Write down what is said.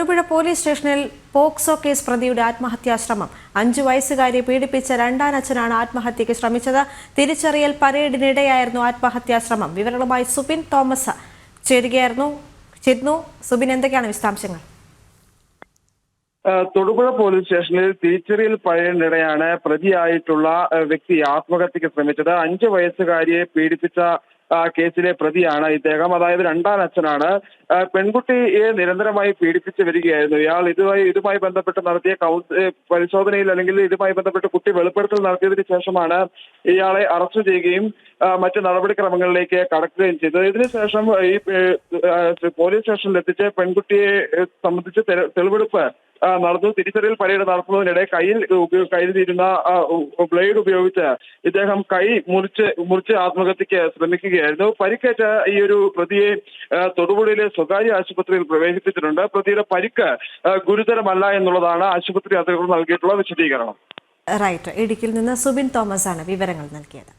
Thodupuzha police സ്റ്റേഷനിൽ POCSO case പ്രതിയുടെ ആത്മഹത്യാശ്രമം. അഞ്ചു വയസ്സുകാരെ പീഡിപ്പിച്ച രണ്ടാനച്ഛനാണ് ആത്മഹത്യയ്ക്ക് ശ്രമിച്ചത്. തിരിച്ചറിയൽ പരേഡിനിടെയായിരുന്നു ആത്മഹത്യാശ്രമം. വിവരങ്ങളുമായി സുബിൻ തോമസ് ചേരുകയായിരുന്നു. ചേരുന്നു. സുബിൻ എന്തൊക്കെയാണ് വിശദാംശങ്ങൾ? തൊടുപുഴ പോലീസ് സ്റ്റേഷനിൽ തിരിച്ചറിയൽ പഴയനിടെയാണ് പ്രതിയായിട്ടുള്ള വ്യക്തി ആത്മഹത്യക്ക് ശ്രമിച്ചത്. അഞ്ചു വയസ്സുകാരിയെ പീഡിപ്പിച്ച കേസിലെ പ്രതിയാണ് ഇദ്ദേഹം. അതായത് രണ്ടാം അച്ഛനാണ്. പെൺകുട്ടിയെ നിരന്തരമായി പീഡിപ്പിച്ചു വരികയായിരുന്നു. ഇയാൾ ഇതുമായി ഇതുമായി ബന്ധപ്പെട്ട് നടത്തിയ പരിശോധനയിൽ അല്ലെങ്കിൽ ഇതുമായി ബന്ധപ്പെട്ട് കുട്ടി വെളിപ്പെടുത്തൽ നടത്തിയതിനു ശേഷമാണ് ഇയാളെ അറസ്റ്റ് ചെയ്യുകയും മറ്റു നടപടിക്രമങ്ങളിലേക്ക് കടക്കുകയും ചെയ്തത്. ഇതിനുശേഷം ഈ പോലീസ് സ്റ്റേഷനിൽ എത്തിച്ച് പെൺകുട്ടിയെ സംബന്ധിച്ച് തെളിവെടുപ്പ് നടന്നു. തിരിച്ചറിയൽ പരേഡ് നടത്തുന്നതിനിടെ കയ്യിൽ കരുതിയിരുന്ന ബ്ലേഡ് ഉപയോഗിച്ച് ഇദ്ദേഹം കൈ മുറിച്ച് മുറിച്ച് ആത്മഹത്യക്ക് ശ്രമിക്കുകയായിരുന്നു. പരിക്കേറ്റ ഈ ഒരു പ്രതിയെ തൊടുപുഴയിലെ സ്വകാര്യ ആശുപത്രിയിൽ പ്രവേശിപ്പിച്ചിട്ടുണ്ട്. പ്രതിയുടെ പരിക്ക് ഗുരുതരമല്ല എന്നുള്ളതാണ് ആശുപത്രി അധികൃതർ നൽകിയിട്ടുള്ള വിശദീകരണം. റൈറ്റ്. ഇടുക്കിയിൽ നിന്ന് സുബിൻ തോമസ് ആണ് വിവരങ്ങൾ നൽകിയത്.